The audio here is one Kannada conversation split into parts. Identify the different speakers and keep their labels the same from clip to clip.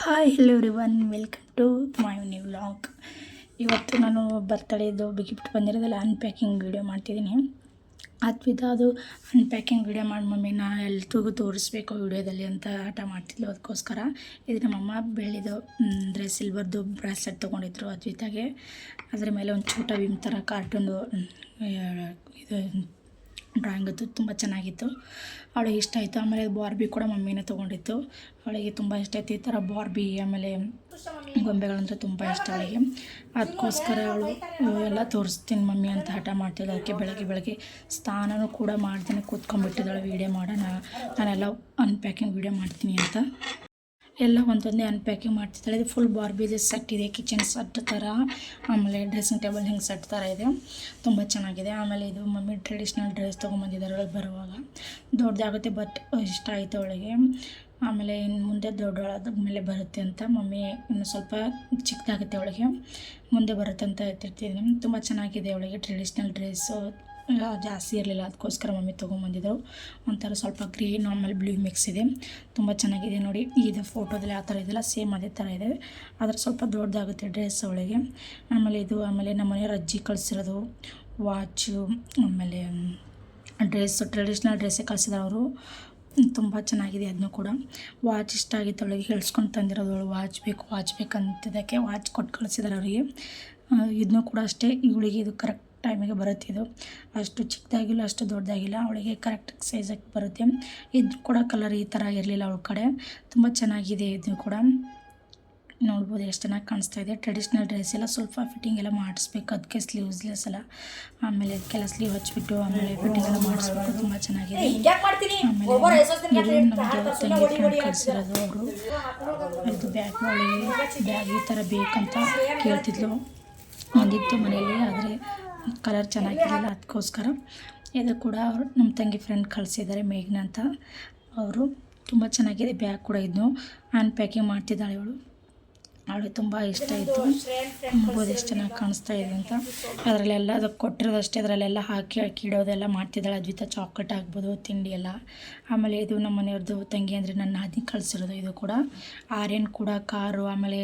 Speaker 1: Hi hello everyone welcome to my new vlog ಇವತ್ತು ನಾನು ಬರ್ತಡೇದು ಗಿಫ್ಟ್ ಬಂದಿರೋದಲ್ಲ ಅನ್ಪ್ಯಾಕಿಂಗ್ ವೀಡಿಯೋ ಮಾಡ್ತಿದ್ದೀನಿ. ಅದ್ವಿತ ಅದು ಅನ್ಪ್ಯಾಕಿಂಗ್ ವೀಡಿಯೋ ಮಾಡಿ ಮಮ್ಮಿ, ನಾ ಎಲ್ರಿಗೂ ತೋರಿಸ್ಬೇಕು ವೀಡಿಯೋದಲ್ಲಿ ಅಂತ ಆಟ ಮಾಡ್ತಿದ್ಲು ಅದಕ್ಕೋಸ್ಕರ. ಇದು ನಮ್ಮಮ್ಮ ಬೆಳ್ಳಿದು ಅಂದರೆ ಸಿಲ್ವರ್ದು ಬ್ರಾಸ್ಲೆಟ್ ತೊಗೊಂಡಿದ್ರು ಅದ್ವಿತಾಗೆ ಅದ್ರ ಮೇಲೆ ಒಂದು ಚೂಟ ವಿಮ್ ಥರ ಕಾರ್ಟೂನು ಇದು ಡ್ರಾಯಿಂಗ್ ಅದು ತುಂಬ ಚೆನ್ನಾಗಿತ್ತು. ಅವಳಿಗೆ ಇಷ್ಟ ಆಯಿತು. ಆಮೇಲೆ ಬಾರ್ಬಿ ಕೂಡ ಮಮ್ಮಿನೇ ತೊಗೊಂಡಿತ್ತು. ಅವಳಿಗೆ ತುಂಬ ಇಷ್ಟ ಆಯಿತು. ಈ ಥರ ಬಾರ್ಬಿ, ಆಮೇಲೆ ಗೊಂಬೆಗಳಂದರೆ ತುಂಬ ಇಷ್ಟ ಅವಳಿಗೆ. ಅದಕ್ಕೋಸ್ಕರ ಅವಳು ಎಲ್ಲ ತೋರಿಸ್ತೀನಿ ಮಮ್ಮಿ ಅಂತ ಹಠ ಮಾಡ್ತಿದ್ದೆ ಅದಕ್ಕೆ ಬೆಳಗ್ಗೆ ಬೆಳಗ್ಗೆ ಸ್ನಾನನೂ ಕೂಡ ಮಾಡ್ತೀನಿ. ಕೂತ್ಕೊಂಡ್ಬಿಟ್ಟಿದ್ದಾಳೆ. ವೀಡಿಯೋ ಮಾಡೋಣ. ನಾನೆಲ್ಲ ಅನ್ಪ್ಯಾಕಿಂಗ್ ವೀಡಿಯೋ ಮಾಡ್ತೀನಿ ಅಂತ. ಎಲ್ಲ ಒಂದೊಂದೇ ಅನ್ಪ್ಯಾಕಿಂಗ್ ಮಾಡ್ತಿದ್ದಾಳೆ. ಇದು ಫುಲ್ ಬಾರ್ಬಿದು ಸೆಟ್ ಇದೆ ಕಿಚನ್ ಸೆಟ್ ಥರ ಆಮೇಲೆ ಡ್ರೆಸ್ಸಿಂಗ್ ಟೇಬಲ್ ಹಿಂಗೆ ಸೆಟ್ ಥರ ಇದೆ. ತುಂಬ ಚೆನ್ನಾಗಿದೆ. ಆಮೇಲೆ ಇದು ಮಮ್ಮಿ ಟ್ರೆಡಿಷ್ನಲ್ ಡ್ರೆಸ್ ತೊಗೊಂಬಂದಿದ್ದಾರೆ ಅವಳಿಗೆ ಬರುವಾಗ. ದೊಡ್ಡದಾಗುತ್ತೆ ಬಟ್ ಇಷ್ಟ ಆಯಿತು ಅವಳಿಗೆ. ಆಮೇಲೆ ಇನ್ನು ಮುಂದೆ ದೊಡ್ಡವಳಾದ ಮೇಲೆ ಬರುತ್ತೆ ಅಂತ ಮಮ್ಮಿ ಇನ್ನು ಸ್ವಲ್ಪ ಚಿಕ್ಕದಾಗುತ್ತೆ ಅವಳಿಗೆ. ಮುಂದೆ ಬರುತ್ತೆ ಅಂತ ಹೇಳ್ತಿರ್ತೀನಿ. ತುಂಬ ಚೆನ್ನಾಗಿದೆ ಅವಳಿಗೆ ಟ್ರೆಡಿಷ್ನಲ್ ಡ್ರೆಸ್ಸು ಜಾಸ್ತಿ ಇರಲಿಲ್ಲ. ಅದಕ್ಕೋಸ್ಕರ ಮಮ್ಮಿ ತೊಗೊಂಬಂದಿದ್ರು. ಒಂಥರ ಸ್ವಲ್ಪ ಗ್ರೀನ್ ಆಮೇಲೆ ಬ್ಲೂ ಮಿಕ್ಸ್ ಇದೆ. ತುಂಬ ಚೆನ್ನಾಗಿದೆ ನೋಡಿ. ಇದು ಫೋಟೋದಲ್ಲಿ ಆ ಥರ ಇದೆಲ್ಲ ಸೇಮ್ ಅದೇ ಥರ ಇದೆ. ಆದರೆ ಸ್ವಲ್ಪ ದೊಡ್ಡದಾಗುತ್ತೆ ಡ್ರೆಸ್ ಅವಳಿಗೆ. ಆಮೇಲೆ ಇದು, ಆಮೇಲೆ ನಮ್ಮ ಮನೆಯವ್ರ ಅಜ್ಜಿ ಕಳಿಸಿರೋದು. ವಾಚು ಆಮೇಲೆ ಡ್ರೆಸ್ ಟ್ರೆಡಿಷ್ನಲ್ ಡ್ರೆಸ್ಸೇ ಕಳಿಸಿದ್ರು ಅವರು. ತುಂಬ ಚೆನ್ನಾಗಿದೆ ಅದನ್ನು ಕೂಡ. ವಾಚ್ ಇಷ್ಟ ಆಗಿತ್ತು ಅವಳಿಗೆ. ಹೇಳ್ಸ್ಕೊಂಡು ತಂದಿರೋದು ಅವಳು. ವಾಚ್ ಬೇಕು ವಾಚ್ ಬೇಕಂತಿದ್ದಕ್ಕೆ ವಾಚ್ ಕೊಟ್ಟು ಕಳಿಸಿದ್ದಾರೆ ಅವರಿಗೆ. ಇದನ್ನು ಕೂಡ ಅಷ್ಟೇ. ಇವಳಿಗೆ ಇದು ಕರೆಕ್ಟ್ ಟೈಮಿಗೆ ಬರುತ್ತೆ ಇದು. ಅಷ್ಟು ಚಿಕ್ಕದಾಗಿಲ್ಲ ಅಷ್ಟು ದೊಡ್ಡದಾಗಿಲ್ಲ. ಅವಳಿಗೆ ಕರೆಕ್ಟ್ ಸೈಜಾಗಿ ಬರುತ್ತೆ. ಇದು ಕೂಡ ಕಲರ್ ಈ ಥರ ಇರಲಿಲ್ಲ ಅವಳ ಕಡೆ. ತುಂಬ ಚೆನ್ನಾಗಿದೆ ಇದು ಕೂಡ. ನೋಡ್ಬೋದು ಎಷ್ಟು ಚೆನ್ನಾಗಿ ಕಾಣಿಸ್ತಾ ಇದೆ. ಟ್ರೆಡಿಷ್ನಲ್ ಡ್ರೆಸ್ ಎಲ್ಲ ಸ್ವಲ್ಪ ಫಿಟ್ಟಿಂಗ್ ಎಲ್ಲ ಮಾಡಿಸ್ಬೇಕು. ಅದಕ್ಕೆ ಸ್ಲೀವ್ಸ್ಲೆಸ್ ಎಲ್ಲ. ಆಮೇಲೆ ಕೆಲ ಸ್ಲೀವ್ ಹಚ್ಬಿಟ್ಟು ಆಮೇಲೆ ಫಿಟ್ಟಿಂಗ್ ಎಲ್ಲ ಮಾಡಿಸ್ಬೇಕು. ತುಂಬ ಚೆನ್ನಾಗಿದೆ. ಆಮೇಲೆ ತಂಗಿ ಫ್ರೆಂಡ್ ಕಳಿಸಿರೋದು ಅವರು. ಇದು ಬ್ಯಾಗ್ ಒಳಗೆ ಬ್ಯಾಗ್ ಈ ಥರ ಬೇಕಂತ ಕೇಳ್ತಿದ್ಲು. ಒಂದಿತ್ತು ಮನೆಯಲ್ಲಿ ಆದರೆ ಕಲರ್ ಚೆನ್ನಾಗಿರಲಿಲ್ಲ ಅದಕ್ಕೋಸ್ಕರ ಇದು ಕೂಡ ಅವರು ನಮ್ಮ ತಂಗಿ ಫ್ರೆಂಡ್ ಕಳಿಸಿದ್ದಾರೆ ಮೇಘ್ನ ಅಂತ. ಅವರು ತುಂಬ ಚೆನ್ನಾಗಿದೆ ಬ್ಯಾಗ್ ಕೂಡ ಇದ್ನು ಆ್ಯಂಡ್ ಪ್ಯಾಕಿಂಗ್ ಮಾಡ್ತಿದ್ದಾಳೆ ಇವಳು. ಅವಳಿಗೆ ತುಂಬ ಇಷ್ಟ ಆಯಿತು ನೋಡ್ಬೋದು ಎಷ್ಟು ಚೆನ್ನಾಗಿ ಕಾಣಿಸ್ತಾ ಇದೆ ಅಂತ. ಅದರಲ್ಲೆಲ್ಲ ಅದಕ್ಕೆ ಕೊಟ್ಟಿರೋದಷ್ಟೇ ಅದರಲ್ಲೆಲ್ಲ ಹಾಕಿ ಹಾಕಿ ಇಡೋದೆಲ್ಲ ಮಾಡ್ತಿದ್ದಾಳೆ. ಅದ್ವಿತ ಚಾಕ್ಲೇಟ್ ಆಗ್ಬೋದು ತಿಂಡಿ ಎಲ್ಲ. ಆಮೇಲೆ ಇದು ನಮ್ಮ ಮನೆಯವ್ರದ್ದು ತಂಗಿ ಅಂದರೆ ನನ್ನ ಹದಿ ಕಳಿಸಿರೋದು ಇದು ಕೂಡ. ಆರ್ಯನ್ ಕೂಡ ಕಾರು ಆಮೇಲೆ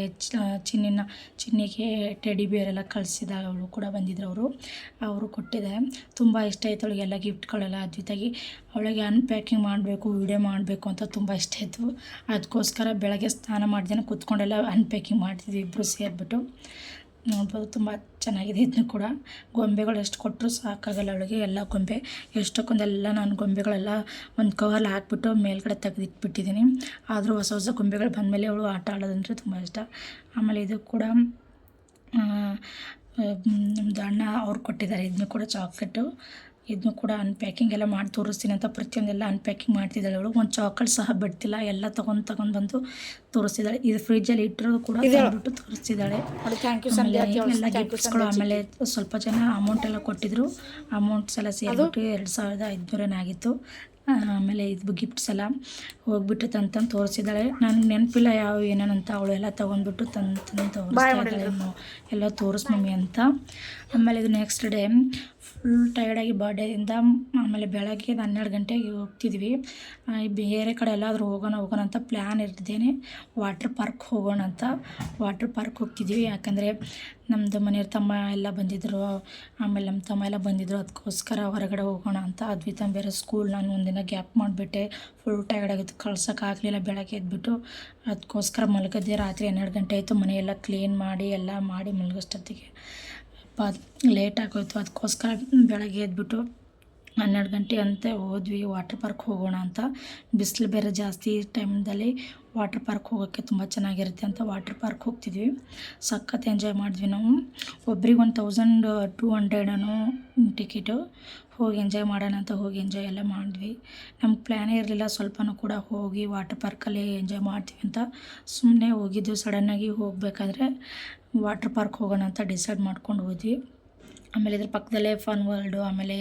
Speaker 1: ಚಿನ್ನಿನ ಚಿನ್ನಿಗೆ ಟೆಡಿ ಬಿಯರ್ ಎಲ್ಲ ಕಳಿಸಿದಾಗ ಅವಳು ಕೂಡ ಬಂದಿದ್ರು ಅವರು. ಅವರು ಕೊಟ್ಟಿದೆ. ತುಂಬ ಇಷ್ಟ ಆಯಿತು ಅವಳಿಗೆಲ್ಲ ಗಿಫ್ಟ್ಗಳೆಲ್ಲ ಅದ್ವಿತಾಗಿ ಅವಳಿಗೆ ಅನ್ಪ್ಯಾಕಿಂಗ್ ಮಾಡಬೇಕು ವಿಡಿಯೋ ಮಾಡಬೇಕು ಅಂತ ತುಂಬ ಇಷ್ಟ ಆಯಿತು. ಅದಕ್ಕೋಸ್ಕರ ಬೆಳಗ್ಗೆ ಸ್ನಾನ ಮಾಡ್ದೇನೆ ಕೂತ್ಕೊಂಡೆಲ್ಲ ಅನ್ಪ್ಯಾಕಿಂಗ್ ಮಾಡ್ತಿದ್ವಿ ಇಬ್ಬರು ಸೇರಿಬಿಟ್ಟು. ನೋಡ್ಬೋದು ತುಂಬ ಚೆನ್ನಾಗಿದೆ ಇದನ್ನು ಕೂಡ. ಗೊಂಬೆಗಳು ಎಷ್ಟು ಕೊಟ್ಟರು ಸಾಕಾಗಲ್ಲ ಅವಳಿಗೆ, ಎಲ್ಲ ಗೊಂಬೆ. ಎಷ್ಟಕ್ಕೊಂದೆಲ್ಲ ನಾನು ಗೊಂಬೆಗಳೆಲ್ಲ ಒಂದು ಕವರ್ಲ್ಲಿ ಹಾಕ್ಬಿಟ್ಟು ಮೇಲ್ಗಡೆ ತೆಗೆದಿಟ್ಬಿಟ್ಟಿದ್ದೀನಿ. ಆದರೂ ಹೊಸ ಹೊಸ ಗೊಂಬೆಗಳು ಬಂದಮೇಲೆ ಅವಳು ಆಟ ಆಡೋದಂದರೆ ತುಂಬ ಇಷ್ಟ. ಆಮೇಲೆ ಇದು ಕೂಡ ನಮ್ಮದು ಅಣ್ಣ ಅವ್ರು ಕೊಟ್ಟಿದ್ದಾರೆ. ಇದನ್ನು ಕೂಡ ಚಾಕ್ಲೇಟು. ಇದನ್ನು ಕೂಡ ಅನ್ಪ್ಯಾಕಿಂಗ್ ಎಲ್ಲ ಮಾಡಿ ತೋರಿಸ್ತೀನಿ ಅಂತ ಪ್ರತಿಯೊಂದೆಲ್ಲ ಅನ್ಪ್ಯಾಕಿಂಗ್ ಮಾಡ್ತಿದ್ದಾಳೆ ಅವಳು. ಒಂದು ಚಾಕ್ಲೇಟ್ ಸಹ ಬಿಡ್ತಿಲ್ಲ ಎಲ್ಲ ತೊಗೊಂಡು ತೊಗೊಂಡು ಬಂದು ತೋರಿಸ್ತಿದ್ದಾಳೆ. ಇದು ಫ್ರಿಜ್ಜಲ್ಲಿ ಇಟ್ಟಿರೋದು ಕೂಡ ಬಿಟ್ಟು ತೋರಿಸ್ತಿದ್ದಾಳೆ. ಎಲ್ಲ ಗಿಫ್ಟ್ಸ್ಗಳು ಆಮೇಲೆ ಸ್ವಲ್ಪ ಜನ ಅಮೌಂಟ್ ಎಲ್ಲ ಕೊಟ್ಟಿದ್ರು. ಅಮೌಂಟ್ಸ್ ಎಲ್ಲ ಸೇರಿಬಿಟ್ಟು ಎರಡು ಸಾವಿರದ ಐದುನೂರೇನಾಗಿತ್ತು ಆಮೇಲೆ ಇದು ಗಿಫ್ಟ್ಸ್ ಎಲ್ಲ ಹೋಗ್ಬಿಟ್ಟು ತಂತಂದು ತೋರಿಸಿದ್ದಾಳೆ ನನಗೆ ನೆನಪಿಲ್ಲ ಯಾವ ಏನೇನಂತ ಅವಳು ಎಲ್ಲ ತೊಗೊಂಡ್ಬಿಟ್ಟು ತಂದು ತಂದು ತೋರಿಸ್ತಾ ಎಲ್ಲ ತೋರಿಸ್ ಮಮ್ಮಿ ಅಂತ. ಆಮೇಲೆ ಇದು ನೆಕ್ಸ್ಟ್ ಡೇ ಫುಲ್ ಟೈರ್ಡಾಗಿ ಬರ್ಡೇದಿಂದ ಆಮೇಲೆ ಬೆಳಗ್ಗೆ ಹನ್ನೆರಡು ಗಂಟೆಗೆ ಹೋಗ್ತಿದ್ವಿ. ಬೇರೆ ಕಡೆ ಎಲ್ಲಾದರೂ ಹೋಗೋಣ ಹೋಗೋಣ ಅಂತ ಪ್ಲ್ಯಾನ್ ಇರ್ತಿದ್ದೇನೆ ವಾಟ್ರ್ ಪಾರ್ಕ್ ಹೋಗೋಣ ಅಂತ. ವಾಟ್ರ್ ಪಾರ್ಕ್ ಹೋಗ್ತಿದ್ವಿ. ಯಾಕಂದರೆ ನಮ್ಮದು ಮನೆಯವ್ರ ತಮ್ಮ ಎಲ್ಲ ಬಂದಿದ್ದರು ಆಮೇಲೆ ನಮ್ಮ ತಮ್ಮ ಎಲ್ಲ ಬಂದಿದ್ದರು ಅದಕ್ಕೋಸ್ಕರ ಹೊರಗಡೆ ಹೋಗೋಣ ಅಂತ ಅದ್ವಿ ಬೇರೆ ಸ್ಕೂಲ್ ನಾನು ಒಂದಿನ ಗ್ಯಾಪ್ ಮಾಡಿಬಿಟ್ಟೆ. ಫುಲ್ ಟೈರ್ಡ್ ಆಗಿತ್ತು. ಕಳ್ಸೋಕ್ಕಾಗಲಿಲ್ಲ ಬೆಳಗ್ಗೆ ಎದ್ಬಿಟ್ಟು ಅದಕ್ಕೋಸ್ಕರ ಮಲಗದ್ದೆ ರಾತ್ರಿ ಹನ್ನೆರಡು ಗಂಟೆ ಆಯಿತು. ಮನೆಯೆಲ್ಲ ಕ್ಲೀನ್ ಮಾಡಿ ಎಲ್ಲ ಮಾಡಿ ಮಲಗೋಷ್ಟೊತ್ತಿಗೆ. ಲೇಟ್ ಆಗೋಯ್ತು. ಅದಕ್ಕೋಸ್ಕರ ಬೆಳಗ್ಗೆ ಎದ್ಬಿಟ್ಟು ಹನ್ನೆರಡು ಗಂಟೆ ಅಂತ ಹೋದ್ವಿ ವಾಟ್ರ್ ಪಾರ್ಕ್ ಹೋಗೋಣ ಅಂತ. ಬಿಸಿಲು ಬೇರೆ ಜಾಸ್ತಿ ಟೈಮ್ದಲ್ಲಿ ವಾಟ್ರ್ ಪಾರ್ಕ್ ಹೋಗೋಕ್ಕೆ ತುಂಬ ಚೆನ್ನಾಗಿರುತ್ತೆ ಅಂತ ವಾಟ್ರ್ ಪಾರ್ಕ್ ಹೋಗ್ತಿದ್ವಿ. ಸಖತ್ ಎಂಜಾಯ್ ಮಾಡಿದ್ವಿ ನಾವು. ಒಬ್ರಿಗೆ ಒಂದು ತೌಸಂಡ್ ಟೂ ಹಂಡ್ರೆಡನು ಟಿಕೆಟು ಹೋಗಿ ಎಂಜಾಯ್ ಮಾಡೋಣ ಅಂತ ಹೋಗಿ ಎಂಜಾಯ್ ಎಲ್ಲ ಮಾಡಿದ್ವಿ. ನಮ್ಗೆ ಪ್ಲ್ಯಾನೇ ಇರಲಿಲ್ಲ, ಸ್ವಲ್ಪನೂ ಕೂಡ ಹೋಗಿ ವಾಟರ್ ಪಾರ್ಕಲ್ಲಿ ಎಂಜಾಯ್ ಮಾಡ್ತೀವಿ ಅಂತ. ಸುಮ್ಮನೆ ಹೋಗಿದ್ದು ಸಡನ್ನಾಗಿ ಹೋಗಬೇಕಾದ್ರೆ ವಾಟ್ರ್ ಪಾರ್ಕ್ ಹೋಗೋಣ ಅಂತ ಡಿಸೈಡ್ ಮಾಡ್ಕೊಂಡು ಹೋದ್ವಿ. ಆಮೇಲೆ ಇದ್ರ ಪಕ್ಕದಲ್ಲೇ ಫನ್ ವರ್ಲ್ಡು ಆಮೇಲೆ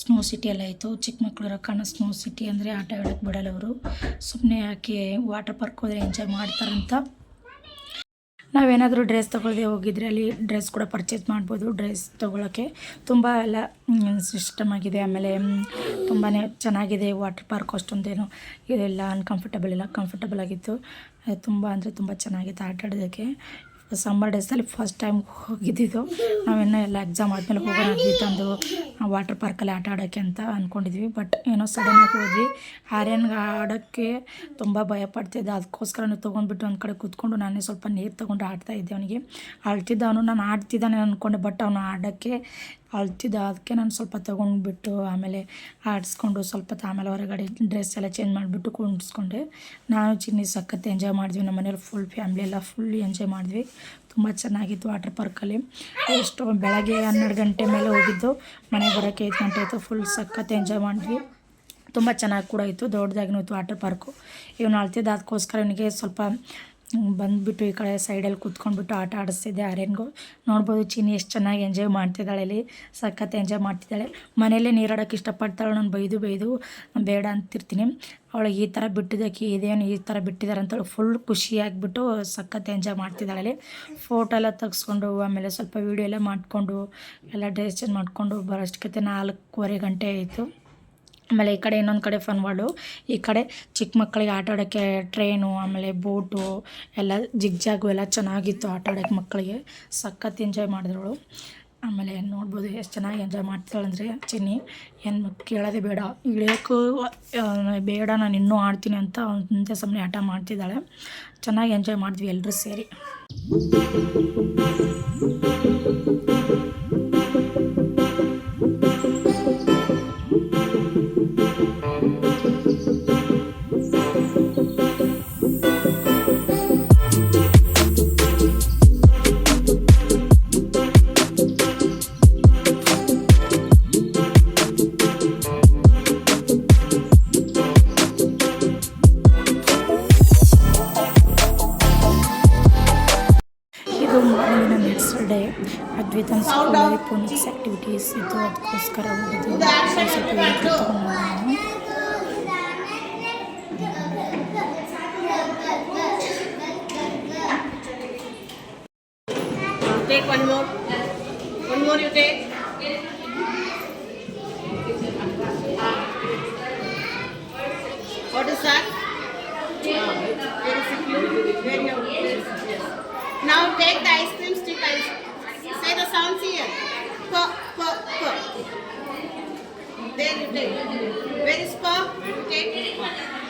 Speaker 1: ಸ್ನೋ ಸಿಟಿ ಎಲ್ಲ ಇತ್ತು. ಚಿಕ್ಕ ಮಕ್ಕಳು ಇರೋ ಸ್ನೋ ಸಿಟಿ ಅಂದರೆ ಆಟ ಆಡೋಕ್ಕೆ ಬಿಡಲ್ಲ ಅವರು. ಸುಮ್ಮನೆ ಯಾಕೆ ವಾಟರ್ ಪಾರ್ಕ್ ಹೋದರೆ ಎಂಜಾಯ್ ಮಾಡ್ತಾರಂತ. ನಾವೇನಾದರೂ ಡ್ರೆಸ್ ತೊಗೊಳ್ದೆ ಹೋಗಿದ್ರೆ ಅಲ್ಲಿ ಡ್ರೆಸ್ ಕೂಡ ಪರ್ಚೇಸ್ ಮಾಡ್ಬೋದು ಡ್ರೆಸ್ ತೊಗೊಳಕ್ಕೆ. ತುಂಬ ಎಲ್ಲ ಸಿಸ್ಟಮ್ ಆಗಿದೆ. ಆಮೇಲೆ ತುಂಬಾ ಚೆನ್ನಾಗಿದೆ ವಾಟರ್ ಪಾರ್ಕ್ ಅಷ್ಟೊಂದೇನು ಇದೆಲ್ಲ ಅನ್ಕಂಫರ್ಟಬಲ್ ಇಲ್ಲ. ಕಂಫರ್ಟಬಲ್ ಆಗಿತ್ತು. ತುಂಬ ಅಂದರೆ ತುಂಬ ಚೆನ್ನಾಗಿತ್ತು ಆಟ ಆಡೋದಕ್ಕೆ ಸಮ್ಮರ್ ಡೇಸಲ್ಲಿ ಫಸ್ಟ್ ಟೈಮ್ ಹೋಗಿದ್ದಿದ್ದು. ನಾವಿನ್ನೂ ಎಲ್ಲ ಎಕ್ಸಾಮ್ ಆದಮೇಲೆ ಹೋಗೋಣ ತಂದು ಒಂದು ವಾಟರ್ ಪಾರ್ಕಲ್ಲಿ ಆಟ ಆಡೋಕ್ಕೆ ಅಂತ ಅಂದ್ಕೊಂಡಿದ್ವಿ ಬಟ್ ಏನೋ ಸಡನ್ನಾಗಿ ಹೋದ್ವಿ. ಆರ್ಯನ್ಗೆ ಆಡೋಕ್ಕೆ ತುಂಬ ಭಯ ಪಡ್ತಿದ್ದೆ. ಅದಕ್ಕೋಸ್ಕರ ತೊಗೊಂಡ್ಬಿಟ್ಟು ಒಂದು ಕಡೆ ಕೂತ್ಕೊಂಡು ನಾನೇ ಸ್ವಲ್ಪ ನೀರು ತೊಗೊಂಡು ಆಡ್ತಾ ಇದ್ದೆ ಅವನಿಗೆ. ಅಳ್ತಿದ್ದ ಅವನು. ನಾನು ಆಡ್ತಿದ್ದಾನೆ ಅಂದ್ಕೊಂಡೆ ಬಟ್ ಅವನು ಆಡೋಕ್ಕೆ ಅಳ್ತಿದ್ದ, ಅದಕ್ಕೆ ನಾನು ಸ್ವಲ್ಪ ತೊಗೊಂಡ್ಬಿಟ್ಟು ಆಮೇಲೆ ಆಡಿಸ್ಕೊಂಡು ಸ್ವಲ್ಪ ಆಮೇಲೆ ಹೊರಗಡೆ ಡ್ರೆಸ್ ಎಲ್ಲ ಚೇಂಜ್ ಮಾಡಿಬಿಟ್ಟು ಕುಂಡಿಸ್ಕೊಂಡೆ. ನಾನು ಚಿನ್ನಿ ಸಖತ್ ಎಂಜಾಯ್ ಮಾಡಿದ್ವಿ. ನಮ್ಮ ಮನೇಲಿ ಫುಲ್ ಫ್ಯಾಮ್ಲಿ ಎಲ್ಲ ಫುಲ್ ಎಂಜಾಯ್ ಮಾಡಿದ್ವಿ. ತುಂಬ ಚೆನ್ನಾಗಿತ್ತು ವಾಟರ್ ಪಾರ್ಕಲ್ಲಿ ಎಷ್ಟು ಬೆಳಗ್ಗೆ ಹನ್ನೆರಡು ಗಂಟೆ ಮೇಲೆ ಹೋಗಿದ್ದು. ಮನೆಗೆ ಬರೋಕ್ಕೆ ಐದು ಗಂಟೆ ಆಯಿತು. ಫುಲ್ ಸಖತ್ ಎಂಜಾಯ್ ಮಾಡಿದ್ವಿ. ತುಂಬ ಚೆನ್ನಾಗಿ ಕೂಡ ಇತ್ತು. ದೊಡ್ಡದಾಗಿನೂ ಇತ್ತು ವಾಟರ್ ಪಾರ್ಕು ಇವನು ಅಳ್ತಿದ್ದ, ಅದಕ್ಕೋಸ್ಕರ ಇವನಿಗೆ ಸ್ವಲ್ಪ ಬಂದುಬಿಟ್ಟು ಈ ಕಡೆ ಸೈಡಲ್ಲಿ ಕೂತ್ಕೊಂಡ್ಬಿಟ್ಟು ಆಟ ಆಡಿಸ್ತಿದ್ದೆ. ಆರ್ಯನ್ಗೂ ನೋಡ್ಬೋದು, ಚೀನಿ ಎಷ್ಟು ಚೆನ್ನಾಗಿ ಎಂಜಾಯ್ ಮಾಡ್ತಿದ್ದಾಳೆ ಅಲ್ಲಿ ಸಖತ್ ಎಂಜಾಯ್ ಮಾಡ್ತಿದ್ದಾಳೆ. ಮನೆಯಲ್ಲೇ ನೀರಾಡೋಕೆ ಇಷ್ಟಪಡ್ತಾಳೆ. ನಾನು ಬೈದು ಬೈದು ಬೇಡ ಅಂತಿರ್ತೀನಿ. ಅವಳು ಈ ಥರ ಬಿಟ್ಟಿದ್ದಕ್ಕೆ ಇದೇನು ಈ ಥರ ಬಿಟ್ಟಿದ್ದಾರೆ ಅಂತೇಳಿ ಫುಲ್ ಖುಷಿಯಾಗಿಬಿಟ್ಟು ಸಖತ್ ಎಂಜಾಯ್ ಮಾಡ್ತಿದ್ದಾಳೆ ಅಲ್ಲಿ ಫೋಟೋ ಎಲ್ಲ ತೆಗೆಸ್ಕೊಂಡು, ಆಮೇಲೆ ಸ್ವಲ್ಪ ವೀಡಿಯೋ ಎಲ್ಲ ಮಾಡಿಕೊಂಡು, ಎಲ್ಲ ಡ್ರೆಸ್ ಚೇಂಜ್ ಮಾಡಿಕೊಂಡು ಬರೋಷ್ಟಕ್ಕೆ ನಾಲ್ಕೂವರೆ ಗಂಟೆ ಆಯಿತು. ಆಮೇಲೆ ಈ ಕಡೆ ಇನ್ನೊಂದು ಕಡೆ ಫನ್ ವರ್ಲ್ಡು ಈ ಕಡೆ ಚಿಕ್ಕ ಮಕ್ಕಳಿಗೆ ಆಟ ಆಡೋಕ್ಕೆ ಟ್ರೈನು ಆಮೇಲೆ ಬೋಟು ಎಲ್ಲ ಜಿಗ್ಜಾಗು ಎಲ್ಲ ಚೆನ್ನಾಗಿತ್ತು ಆಟ ಆಡೋಕ್ಕೆ ಮಕ್ಕಳಿಗೆ. ಸಖತ್ ಎಂಜಾಯ್ ಮಾಡಿದ್ರು ಆಮೇಲೆ ನೋಡ್ಬೋದು ಎಷ್ಟು ಚೆನ್ನಾಗಿ ಎಂಜಾಯ್ ಮಾಡ್ತಾಳೆ ಅಂದರೆ, ಚಿನ್ನಿ, ಏನು ಕೇಳೋದೇ ಬೇಡ. ಇಳಿಯೋಕ್ಕೂ ಬೇಡ, ನಾನು ಇನ್ನೂ ಆಡ್ತೀನಿ ಅಂತ ಮುಂದೆ ಸಮನೆ ಆಟ ಮಾಡ್ತಿದ್ದಾಳೆ. ಚೆನ್ನಾಗಿ ಎಂಜಾಯ್ ಮಾಡಿದ್ವಿ ಎಲ್ಲರೂ ಸೇರಿ. ಇದು ಮಾರ್ನಿಂಗಿನ ನೆಕ್ಸ್ಟ್ ಡೇ ಅದ್ವಿತನ್ ಸ್ಕೂಲಲ್ಲಿ ಪೋನಿಕ್ಸ್ ಆ್ಯಕ್ಟಿವಿಟೀಸ್ ಇತ್ತು ಅದಕ್ಕೋಸ್ಕರ ಹೋಗಿದ್ದು ಸ್ವಲ್ಪ ಹೇಳ್ಕೊಟ್ಟು ತಗೊಂಡು ನಾನು
Speaker 2: Take one more. One more you take. What is that? Now take the ice cream stick say the sounds here. Ko, ko, ko. There you take. Where is? You take.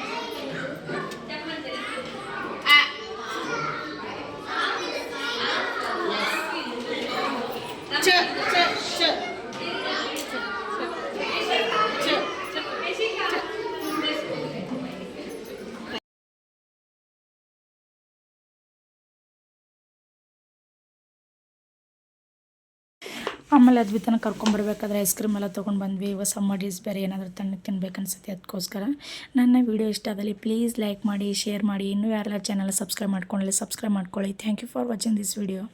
Speaker 1: ಆಮೇಲೆ ಅದ್ವಿತನ ಕರ್ಕೊಂಬರ್ಬೇಕಾದ್ರೆ ಐಸ್ ಕ್ರೀಮ್ ಎಲ್ಲ ತೊಗೊಂಡು ಬಂದ್ವಿ. ಇವಾಗ ಸಮ್ಮರ್ ಡೇಸ್ ಬೇರೆ ಏನಾದರೂ ತಣ್ಣಗೆ ತಿನ್ಬೇಕನ್ಸುತ್ತೆ ಅದಕ್ಕೋಸ್ಕರ. ನನ್ನ ವಿಡಿಯೋ ಇಷ್ಟ ಆದಲ್ಲಿ ಪ್ಲೀಸ್ ಲೈಕ್ ಮಾಡಿ ಶೇರ್ ಮಾಡಿ. ಇನ್ನೂ ಯಾರೆಲ್ಲ ಚಾನಲ್ ಸಬ್ಸ್ಕ್ರೈಬ್ ಮಾಡ್ಕೊಳ್ಳಿ ಸಬ್ಸ್ಕ್ರೈಬ್ ಮಾಡ್ಕೊಳ್ಳಿ. Thank you for watching this video